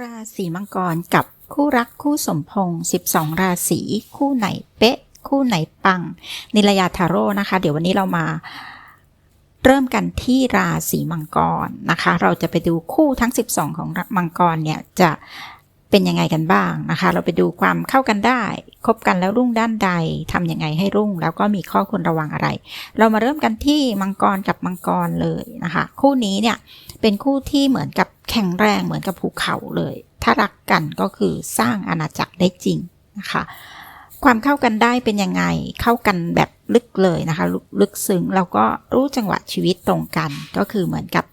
ราศีมังกรกับคู่รักคู่สมพงศ์12 ราศีคู่ไหนเป๊ะ คู่ไหนปัง นิรยาทาโร่นะคะ เดี๋ยววันนี้เรามาเริ่มกันที่ราศีมังกรนะคะ เราจะไปดูคู่ทั้ง 12 ของมังกรเนี่ยจะ เป็นยังไงกันบ้างนะคะ เราไปดูความเข้ากันได้ คบกันแล้วรุ่งด้านใดทำยังไงให้รุ่ง แล้วก็มีข้อควรระวังอะไร เรามาเริ่มกันที่มังกรกับมังกรเลยนะคะ คู่นี้เนี่ยเป็นคู่ที่เหมือนกับแข็งแรงเหมือนกับภูเขาเลย ถ้ารักกันก็คือสร้างอาณาจักรได้จริงนะคะความเข้ากันได้เป็นยังไง เข้ากันแบบลึกเลยนะคะลึกซึ้งแล้วก็รู้จังหวะชีวิตตรงกัน ก็คือเหมือนกับ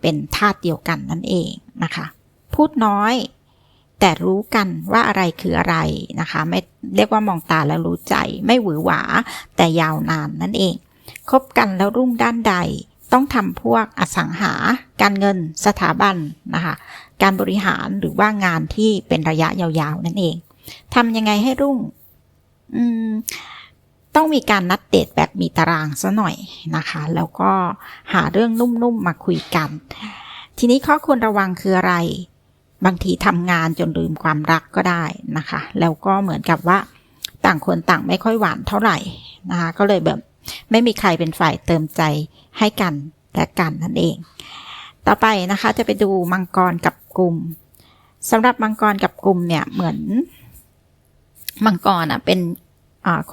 เป็นธาตุเดียวกันนั่นเองนะคะ พูดน้อย แต่รู้กันว่าอะไรคืออะไรนะคะ ไม่เรียกว่ามองตาแล้วรู้ใจ ไม่หวือหวา แต่ยาวนานนั่นเอง คบกันแล้วรุ่งด้านใด ต้องทำพวกอสังหา การเงิน สถาบันนะคะ การบริหารหรือว่างานที่เป็นระยะยาวๆนั่นเองทำยังไงให้รุ่ง อืมต้องมีการนัดเดทแบบมีตารางซะหน่อยนะคะ แล้วก็หาเรื่องนุ่มๆมาคุยกัน ทีนี้ข้อควรระวังคืออะไร บางทีทำงานจนลืมความรักก็ได้นะคะ แล้วก็เหมือนกับว่าต่างคนต่างไม่ค่อยหวานเท่าไหร่นะคะก็เลยแบบไม่มีใครเป็นฝ่ายเติมใจให้กันและกันนั่นเอง ต่อไปนะคะจะไปดูมังกรกับกลุ่มสำหรับมังกรกับกลุ่มเนี่ยเหมือน มังกรอะเป็น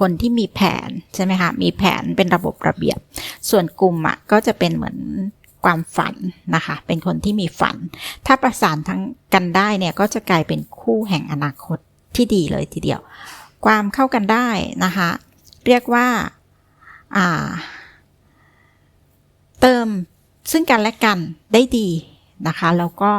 คนที่มีแผนใช่ไหมคะมีแผนเป็นระบบระเบียบ ส่วนกลุ่มอะก็จะเป็นเหมือน ความฝันนะคะ เป็นคนที่มีฝัน ถ้าประสานทั้งกันได้เนี่ยก็จะกลายเป็นคู่แห่งอนาคตที่ดีเลยทีเดียว ความเข้ากันได้นะคะ เรียกว่าเติมซึ่งกันและกันได้ดีนะคะ แล้วก็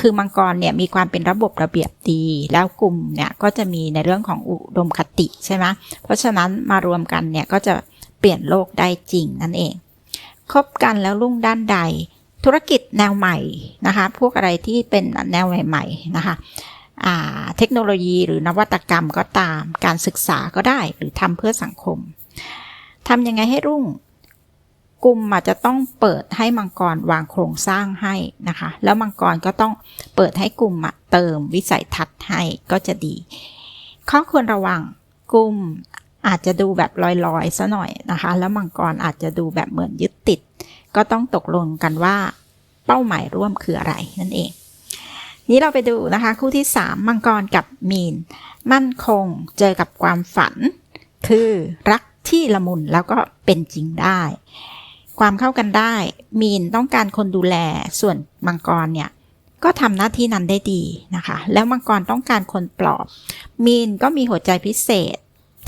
คือมังกรเนี่ยมีความเป็นระบบระเบียบดี แล้วกลุ่มเนี่ยก็จะมีในเรื่องของอุดมคติใช่ไหมเพราะฉะนั้นมารวมกันเนี่ยก็จะเปลี่ยนโลกได้จริงนั่นเอง คบกันแล้วรุ่งด้านใด ธุรกิจแนวใหม่นะคะ พวกอะไรที่เป็นแนวใหม่ๆนะคะเทคโนโลยีหรือนวัตกรรมก็ตามการศึกษาก็ได้หรือทำเพื่อสังคมทำยังไงให้รุ่งกลุ่มอาจจะต้องเปิดให้มังกรวางโครงสร้างให้นะคะ แล้วมังกรก็ต้องเปิดให้กลุ่มเติมวิสัยทัศน์ให้ก็จะดี ข้อควรระวังกลุ่ม อาจจะดูแบบลอยๆซะหน่อยนะคะ แล้วมังกรอาจจะดูแบบเหมือนยึดติด ก็ต้องตกลงกันว่าเป้าหมายร่วมคืออะไรนั่นเอง นี้เราไปดูนะคะ คู่ที่ 3 มังกรกับมีน มั่นคงเจอกับความฝัน คือรักที่ละมุนแล้วก็เป็นจริงได้ ความเข้ากันได้ มีนต้องการคนดูแลส่วนมังกรเนี่ยก็ทำหน้าที่นั้นได้ดีนะคะ แล้วมังกรต้องการคนปลอบ มีนก็มีหัวใจพิเศษ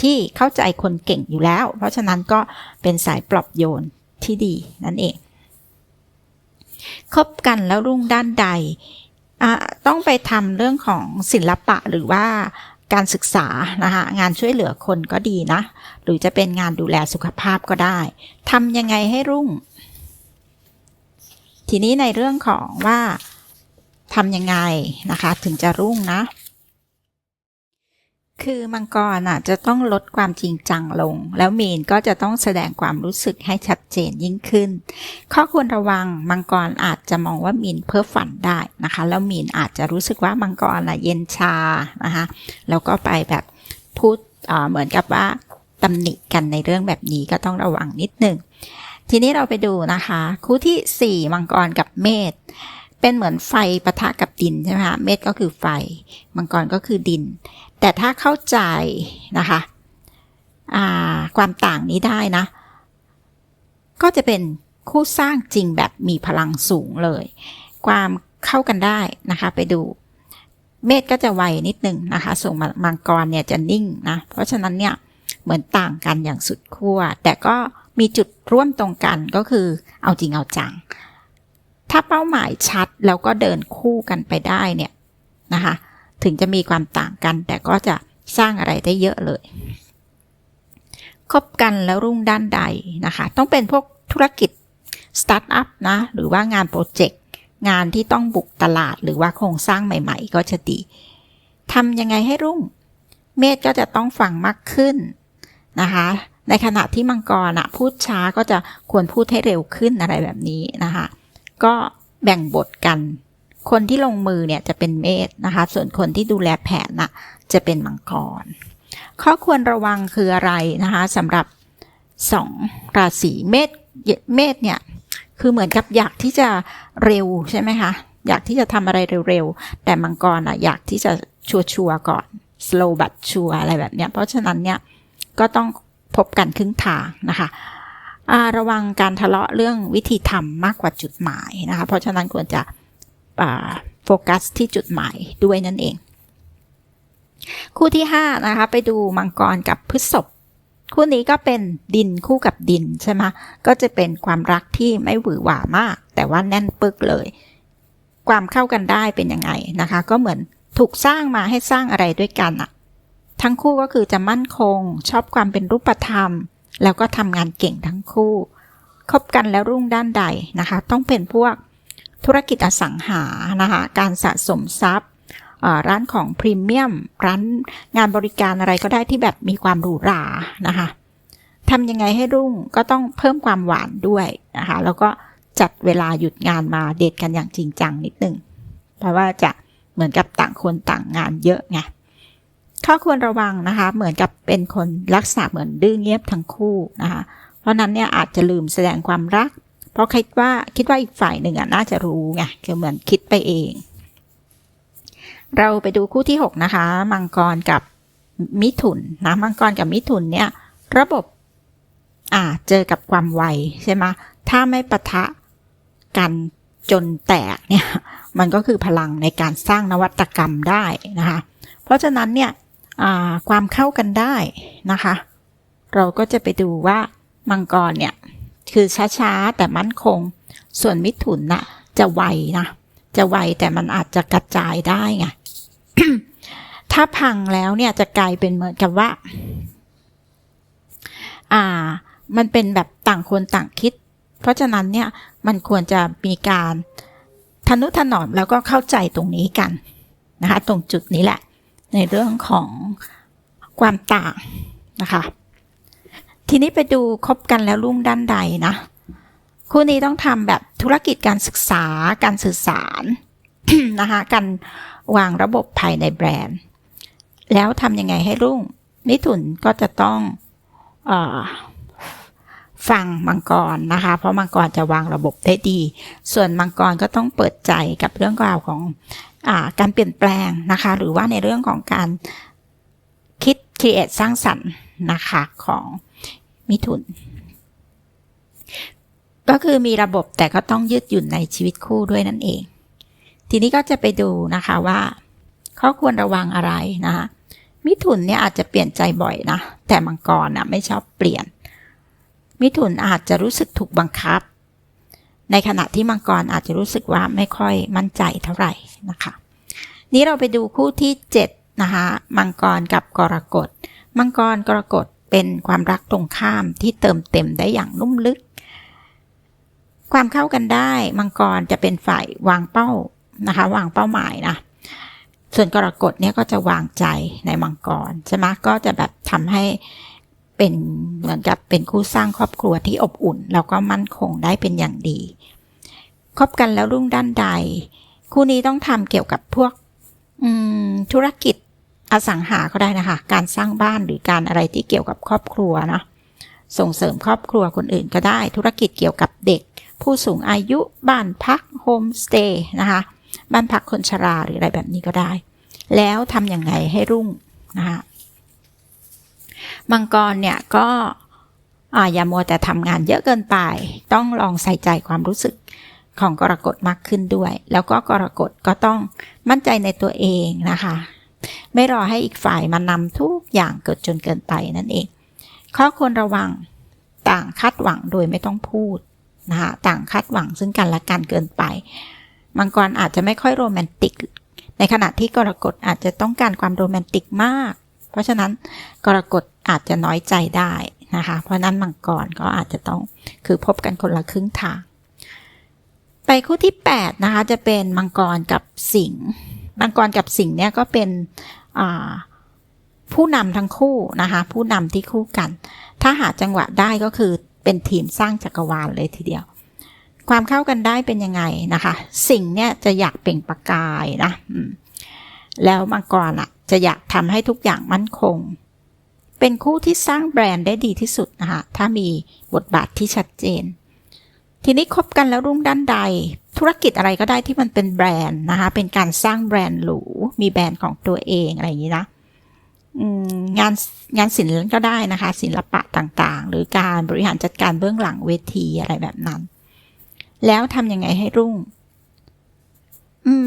ที่เข้าใจคนเก่งอยู่แล้ว เพราะฉะนั้นก็เป็นสายปลอบโยนที่ดีนั่นเอง คบกันแล้วรุ่งด้านใด ต้องไปทำเรื่องของศิลปะหรือว่าการศึกษานะคะงานช่วยเหลือคนก็ดีนะ หรือจะเป็นงานดูแลสุขภาพก็ได้ทำยังไงให้รุ่ง ทีนี้ในเรื่องของว่าทำยังไงนะคะ ถึงจะรุ่งนะ คือมังกรอะจะต้องลดความจริงจังลง แล้วมีนก็จะต้องแสดงความรู้สึกให้ชัดเจนยิ่งขึ้น ข้อควรระวังมังกรอาจจะมองว่ามีนเพ้อฝันได้นะคะ แล้วมีนอาจจะรู้สึกว่ามังกรอะเย็นชานะคะแล้วก็ไปแบบพูดเหมือนกับว่าตำหนิกันในเรื่องแบบนี้ก็ต้องระวังนิดหนึ่งทีนี้เราไปดูนะคะ คู่ที่ 4 มังกรกับเมษเป็นเหมือนไฟปะทะกับดินใช่ไหมคะเมษก็คือไฟ มังกรก็คือดิน แต่ถ้าเข้าใจนะคะความต่างนี้ได้นะ ก็จะเป็นคู่สร้างจริงแบบมีพลังสูงเลย ความเข้ากันได้นะคะ ไปดู เมษก็จะไวนิดนึงนะคะส่งมังกรเนี่ยจะนิ่งนะ เพราะฉะนั้นเนี่ยเหมือนต่างกันอย่างสุดขั้ว แต่ก็มีจุดร่วมตรงกันก็คือเอาจริงเอาจัง ถ้าเป้าหมายชัดแล้วก็เดินคู่กันไปได้เนี่ยนะคะ ถึงจะมีความต่างกัน แต่ก็จะสร้างอะไรได้เยอะเลยคบกันแล้วรุ่งด้านใดนะคะ ต้องเป็นพวกธุรกิจสตาร์ทอัพนะ หรือว่างานโปรเจกต์ งานที่ต้องบุกตลาดหรือว่าโครงสร้างใหม่ ๆ ก็จะดีทำยังไงให้รุ่ง เมธก็จะต้องฟังมากขึ้นนะคะ ในขณะที่มังกรอะพูดช้าก็จะควรพูดให้เร็วขึ้นอะไรแบบนี้นะคะ ก็แบ่งบทกัน คนที่ลงมือเนี่ยจะเป็นเมษนะคะ ส่วนคนที่ดูแลแผนน่ะจะเป็นมังกร ข้อควรระวังคืออะไรนะคะสำหรับสองราศีเมษเมษเนี่ยคือเหมือนกับอยากที่จะเร็วใช่ไหมคะอยากที่จะทำอะไรเร็วๆ แต่มังกรอะอยากที่จะชัวร์ๆก่อน slow but sure อะไรแบบเนี้ยเพราะฉะนั้นเนี่ยก็ต้องพบกันครึ่งทางนะคะาระวังการทะเลาะเรื่องวิธีทำมากกว่าจุดหมายนะคะ เพราะฉะนั้นควรจะ โฟกัสที่จุดหมายด้วยนั่นเอง คู่ที่5นะคะไปดูมังกรกับพฤษภคู่นี้ก็เป็นดินคู่กับดินใช่ไหมก็จะเป็นความรักที่ไม่หวือหวามาก แต่ว่าแน่นปึกเลย ความเข้ากันได้เป็นยังไงนะคะ ก็เหมือนถูกสร้างมาให้สร้างอะไรด้วยกันอะทั้งคู่ก็คือจะมั่นคง ชอบความเป็นรูปธรรม แล้วก็ทำงานเก่งทั้งคู่คบกันแล้วรุ่งด้านใดนะคะ ต้องเป็นพวก ธุรกิจอสังหานะคะการสะสมทรัพย์ร้านของพรีเมียมร้านงานบริการอะไรก็ได้ที่แบบมีความหรูหรานะคะทำยังไงให้รุ่งก็ต้องเพิ่มความหวานด้วยนะคะแล้วก็จัดเวลาหยุดงานมาเดทกันอย่างจริงจังนิดนึงเพราะว่าจะเหมือนกับต่างคนต่างงานเยอะไงข้อควรระวังนะคะเหมือนกับเป็นคนลักษณะเหมือนดื้อเงียบทั้งคู่นะคะเพราะนั้นเนี่ยอาจจะลืมแสดงความรัก เพราะคิดว่าคิดว่าอีกฝ่ายหนึ่งอะน่าจะรู้ไงคือเหมือนคิดไปเอง เราไปดูคู่ที่ 6 นะคะ มังกรกับมิถุนนะมังกรกับมิถุนเนี่ย ระบบอ่าเจอกับความไวใช่ไหมถ้าไม่ปะทะกันจนแตกเนี่ยมันก็คือพลังในการสร้างนวัตกรรมได้นะคะ เพราะฉะนั้นเนี่ยความเข้ากันได้นะคะ เราก็จะไปดูว่ามังกรเนี่ย คือช้าๆแต่มั่นคง ส่วนมิถุนนะ่ะ จะไวนะ จะไวแต่มันอาจจะกระจายได้ไงถ้าพังแล้วเนี่ยจะกลายเป็นเหมือนกับว่า อ่า มันเป็นแบบต่างคนต่างคิด เพราะฉะนั้นเนี่ยมันควรจะมีการทนุถนอมแล้วก็เข้าใจตรงนี้กันนะคะ ตรงจุดนี้แหละ ในเรื่องของความต่างนะคะ ทีนี้ไปดูคบกันแล้วรุ่งด้านใดนะ คู่นี้ต้องทำแบบธุรกิจการศึกษาการสื่อสารนะคะการวางระบบภายในแบรนด์ แล้วทำยังไงให้รุ่ง มิถุนก็จะต้องอฟังมังกรนะคะ เพราะมังกรจะวางระบบได้ดี ส่วนมังกรก็ต้องเปิดใจกับเรื่องราวของอการเปลี่ยนแปลงนะคะ หรือว่าในเรื่องของการคิดครีเอทสร้างสรรค์นะคะของ มิถุน ก็คือมีระบบแต่ก็ต้องยืดหยุ่นในชีวิตคู่ด้วยนั่นเอง ทีนี้ก็จะไปดูนะคะว่าเขาควรระวังอะไรนะมิถุนเนี่ยอาจจะเปลี่ยนใจบ่อยนะ แต่มังกรนะไม่ชอบเปลี่ยน มิถุนอาจจะรู้สึกถูกบังคับ ในขณะที่มังกรอาจจะรู้สึกว่าไม่ค่อยมั่นใจเท่าไหร่นะคะ นี้เราไปดูคู่ที่ 7 นะคะ มังกรกับกรกฎ มังกรกรกฎ เป็นความรักตรงข้ามที่เติมเต็มได้อย่างนุ่มลึก ความเข้ากันได้มังกรจะเป็นฝ่ายวางเป้านะคะ วางเป้าหมายนะส่วนกรกฎเนี่ยก็จะวางใจในมังกรใช่ไหมก็จะแบบทำให้เป็นเหมือนกับเป็นคู่สร้างครอบครัวที่อบอุ่น แล้วก็มั่นคงได้เป็นอย่างดีคบกันแล้วรุ่งด้านใด คู่นี้ต้องทำเกี่ยวกับพวกธุรกิจ อสังหาก็ได้นะคะ การสร้างบ้านหรือการอะไรที่เกี่ยวกับครอบครัวนะส่งเสริมครอบครัวคนอื่นก็ได้ ธุรกิจเกี่ยวกับเด็ก ผู้สูงอายุบ้านพักโฮมสเตย์นะคะ บ้านพักคนชราหรืออะไรแบบนี้ก็ได้ แล้วทำอย่างไงให้รุ่งนะคะมังกรเนี่ยก็อย่ามัวแต่ทำงานเยอะเกินไป ต้องลองใส่ใจความรู้สึกของกรกฎมากขึ้นด้วย แล้วก็กรกฎก็ต้องมั่นใจในตัวเองนะคะ ไม่รอให้อีกฝ่ายมานำทุกอย่างเกิดจนเกินไปนั่นเอง ข้อควรระวังต่างคาดหวังโดยไม่ต้องพูดนะคะต่างคาดหวังซึ่งกันและกันเกินไปมังกรอาจจะไม่ค่อยโรแมนติก ในขณะที่กรกฎอาจจะต้องการความโรแมนติกมาก เพราะฉะนั้นกรกฎอาจจะน้อยใจได้นะคะ เพราะนั้นมังกรก็อาจจะต้องคือพบกันคนละครึ่งทาง ไปคู่ที่ 8 นะคะ จะเป็นมังกรกับสิงห์ มังกรกับสิงห์เนี่ยก็เป็นผู้นำทั้งคู่นะคะ ผู้นำที่คู่กัน ถ้าหาจังหวะได้ก็คือเป็นทีมสร้างจักรวาลเลยทีเดียว ความเข้ากันได้เป็นยังไงนะคะ สิงเนี่ยจะอยากเปล่งประกายนะแล้วมังกรอะ จะอยากทำให้ทุกอย่างมั่นคง เป็นคู่ที่สร้างแบรนด์ได้ดีที่สุดนะคะ ถ้ามีบทบาทที่ชัดเจน ทีนี้คบกันแล้วรุ่งด้านใด ธุรกิจอะไรก็ได้ที่มันเป็นแบรนด์นะคะ เป็นการสร้างแบรนด์หรูมีแบรนด์ของตัวเองอะไรอย่างนี้นะงานงานศิลป์ก็ได้นะคะ ศิลปะต่างๆ หรือการบริหารจัดการเบื้องหลังเวทีอะไรแบบนั้น แล้วทำยังไงให้รุ่ง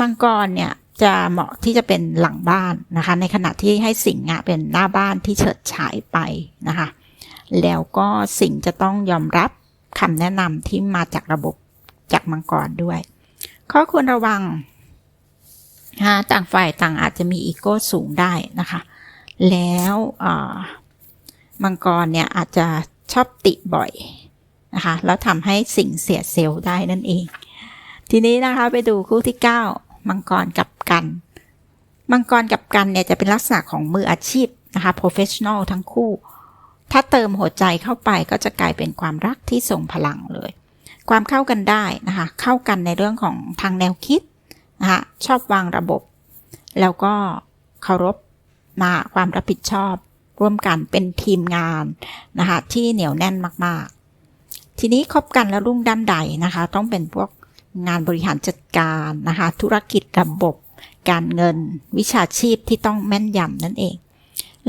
มังกรเนี่ยจะเหมาะที่จะเป็นหลังบ้านนะคะ ในขณะที่ให้สิงห์เป็นหน้าบ้านที่เฉิดฉายไปนะคะ แล้วก็สิงห์จะต้องยอมรับ คำแนะนำที่มาจากระบบจากมังกรด้วย ข้อควรระวังต่างฝ่ายต่างอาจจะมีอีโก้สูงได้นะคะ แล้วมังกรเนี่ยอาจจะชอบติบ่อยนะคะ แล้วทำให้สิ่งเสียเซลล์ได้นั่นเอง ทีนี้นะคะไปดูคู่ที่ 9 มังกรกับกัน มังกรกับกันเนี่ยจะเป็นลักษณะของมืออาชีพนะคะ professional ทั้งคู่ ถ้าเติมหัวใจเข้าไปก็จะกลายเป็นความรักที่ทรงพลังเลย ความเข้ากันได้นะคะ เข้ากันในเรื่องของทางแนวคิดนะคะชอบวางระบบ แล้วก็เคารพมาความรับผิดชอบร่วมกันเป็นทีมงานนะคะที่เหนียวแน่นมากๆ ทีนี้คบกันแล้วรุ่งด้านใดนะคะ ต้องเป็นพวกงานบริหารจัดการนะคะ ธุรกิจระบบ การเงินวิชาชีพที่ต้องแม่นยำนั่นเอง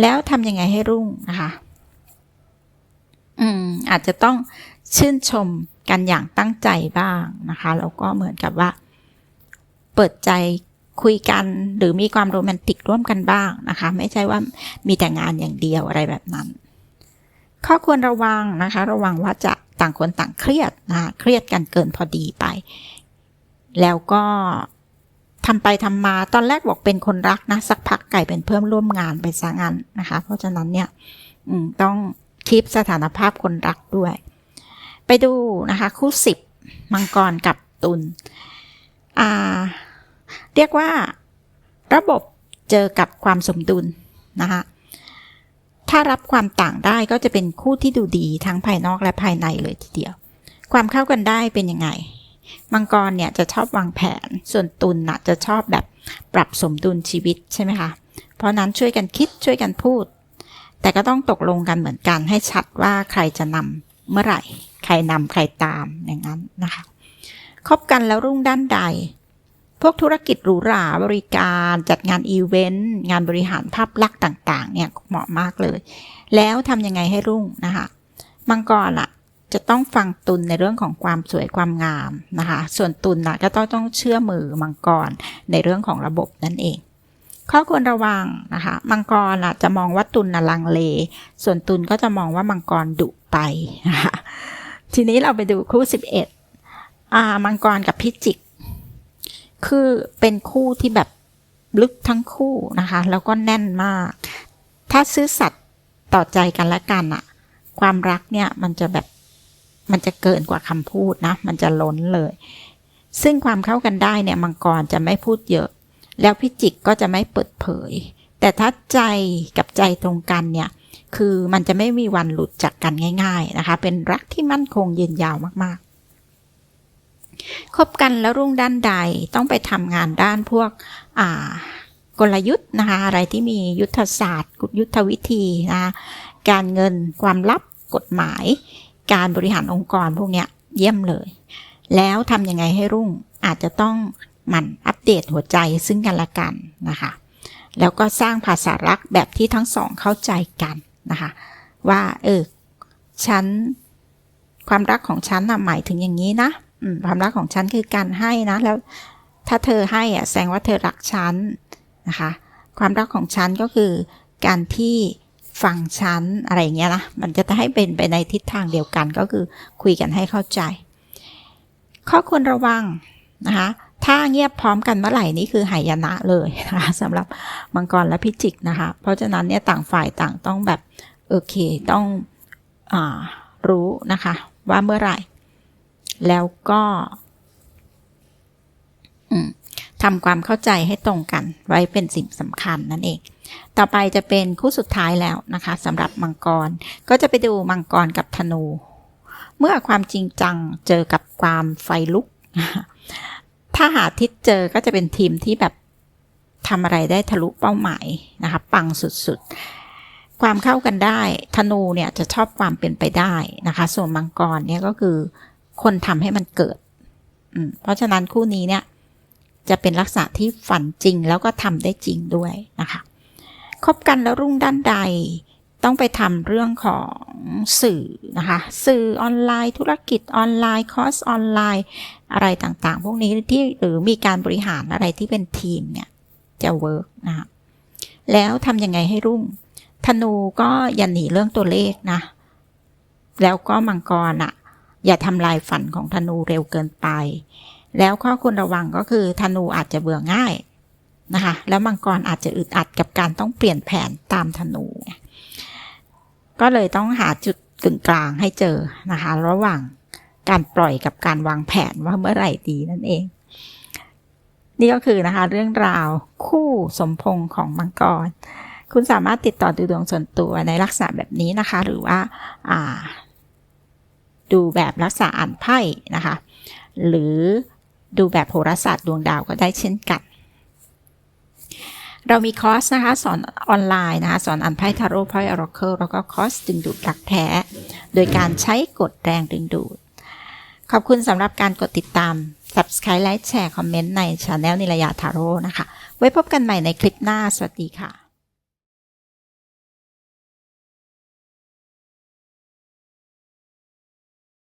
แล้วทำยังไงให้รุ่งนะคะ อืมอาจจะต้องชื่นชมกันอย่างตั้งใจบ้างนะคะแล้วก็เหมือนกับว่า เปิดใจคุยกันหรือมีความโรแมนติกร่วมกันบ้างนะคะ ไม่ใช่ว่ามีแต่งานอย่างเดียวอะไรแบบนั้น ข้อควรระวังนะคะ ระวังว่าจะต่างคนต่างเครียดนะเครียดกันเกินพอดีไป แล้วก็ทำไปทำมาตอนแรกบอกเป็นคนรักนะ สักพักไก่เป็นเพิ่มร่วมงานไปซะงั้นนะคะ เพราะฉะนั้นเนี่ยต้อง คีปสถานภาพคนรักด้วย ไปดูนะคะ คู่สิบมังกรกับตุลอ่า เรียกว่าระบบเจอกับความสมดุลนะคะถ้ารับความต่างได้ก็จะเป็นคู่ที่ดูดีทั้งภายนอกและภายในเลยทีเดียว ความเข้ากันได้เป็นยังไง มังกรเนี่ยจะชอบวางแผน ส่วนตุลน่ะจะชอบแบบปรับสมดุลชีวิตใช่ไหมคะ เพราะนั้นช่วยกันคิดช่วยกันพูด แต่ก็ต้องตกลงกันเหมือนกันให้ชัดว่าใครจะนำเมื่อไหร่ ใครนำใครตามอย่างนั้นนะคะคบกันแล้วรุ่งด้านใด พวกธุรกิจหรูหราบริการจัดงานอีเวนต์งานบริหารภาพลักษณ์ต่างๆเนี่ยเหมาะมากเลย แล้วทำยังไงให้รุ่งนะคะมังกรล่ะจะต้องฟังตุลในเรื่องของความสวยความงามนะคะ ส่วนตุลน่ะก็ต้องต้องเชื่อมือมังกรในเรื่องของระบบนั่นเอง ข้อควรระวังนะคะ มังกรล่ะจะมองว่าตุลน่ะลังเล ส่วนตุลก็จะมองว่ามังกรดุไปนะคะทีนี้เราไปดูคู่ 11อ่ามังกรกับพิจิก คือเป็นคู่ที่แบบลึกทั้งคู่นะคะ แล้วก็แน่นมาก ถ้าซื่อสัตย์ต่อใจกันและกันอะความรักเนี่ยมันจะแบบมันจะเกินกว่าคำพูดนะ มันจะล้นเลย ซึ่งความเข้ากันได้เนี่ยมังกรจะไม่พูดเยอะ แล้วพิจิกก็จะไม่เปิดเผย แต่ถ้าใจกับใจตรงกันเนี่ย คือมันจะไม่มีวันหลุดจากกันง่าย ๆนะคะ เป็นรักที่มั่นคงยืนยาวมากๆ คบกันแล้วรุ่งด้านใดต้องไปทำงานด้านพวกอ่ากลยุทธ์นะคะ อะไรที่มียุทธศาสตร์ ยุทธวิธีนะะการเงินความลับกฎหมาย การบริหารองค์กรพวกเนี้ยเยี่ยมเลย แล้วทำยังไงให้รุ่งอาจจะต้อง มันอัปเดตหัวใจซึ่งกันและกันนะคะ แล้วก็สร้างภาษารักแบบที่ทั้งสองเข้าใจกันนะคะ ว่าเออฉันความรักของฉันนะหมายถึงอย่างนี้นะความรักของฉันคือการให้นะแล้วถ้าเธอให้อะแสดงว่าเธอรักฉันนะคะ ความรักของฉันก็คือการที่ฟังฉันอะไรอย่างเงี้ยนะมันจะให้เป็นไปในทิศทางเดียวกันก็คือคุยกันให้เข้าใจ ข้อควรระวังนะคะ ถ้าเงียบพร้อมกันเมื่อไหร่นี่คือหายนะเลยนะคะสำหรับมังกรและพิจิกนะคะ เพราะฉะนั้นเนี่ยต่างฝ่ายต่างต้องแบบโอเคต้องอรู้นะคะ ว่าเมื่อไหร่ แล้วก็ทำความเข้าใจให้ตรงกันไว้เป็นสิ่งสำคัญนั่นเอง ต่อไปจะเป็นคู่สุดท้ายแล้วนะคะสำหรับมังกร ก็จะไปดูมังกรกับธนู เมื่อความจริงจังเจอกับความไฟลุก ถ้าหาทิศเจอก็จะเป็นทีมที่แบบทำอะไรได้ทะลุเป้าหมายนะคะปังสุดๆ ความเข้ากันได้ ธนูเนี่ยจะชอบความเป็นไปได้นะคะ ส่วนมังกรเนี่ยก็คือคนทำให้มันเกิด เพราะฉะนั้นคู่นี้เนี่ยจะเป็นลักษณะที่ฝันจริงแล้วก็ทำได้จริงด้วยนะคะคบกันแล้วรุ่งด้านใดต้องไปทำเรื่องของสื่อนะคะ สื่อออนไลน์ ธุรกิจออนไลน์ คอร์สออนไลน์ อะไรต่างๆ พวกนี้ที่หรือมีการบริหารอะไรที่เป็นทีมเนี่ยจะเวิร์กนะคะแล้วทำยังไงให้รุ่ง ธนูก็อย่าหนีเรื่องตัวเลขนะ แล้วก็มังกรอะอย่าทำลายฝันของธนูเร็วเกินไป แล้วข้อควรระวังก็คือธนูอาจจะเบื่อง่ายนะคะ แล้วมังกรอาจจะอึดอัดกับการต้องเปลี่ยนแผนตามธนู ก็เลยต้องหาจุดกึ่งกลางให้เจอนะคะ ระหว่าง การปล่อยกับการวางแผนว่าเมื่อไหร่ดีนั่นเอง นี่ก็คือนะคะ เรื่องราวคู่สมพงษ์ของมังกร คุณสามารถติดต่อดูดวงส่วนตัวในลักษณะแบบนี้นะคะ หรือว่าาดูแบบลักษณะอ่านไพ่นะคะ หรือดูแบบโหราศาสตร์ดวงดาวก็ได้เช่นกัน เรามีคอร์สนะคะ สอนออนไลน์นะคะ สอนอ่านไพ่ทาโร่ไพ่ออราเคิลแล้วก็คอร์สดึงดูดหลักแท้ โดยการใช้กฎแรงดึงดูด ขอบคุณสำหรับการกดติดตาม Subscribe ไลค์แชร์คอมเมนต์ในช anel นิรยาทาโร่นะคะ ไว้พบกันใหม่ในคลิปหน้า สวัสดีค่ะ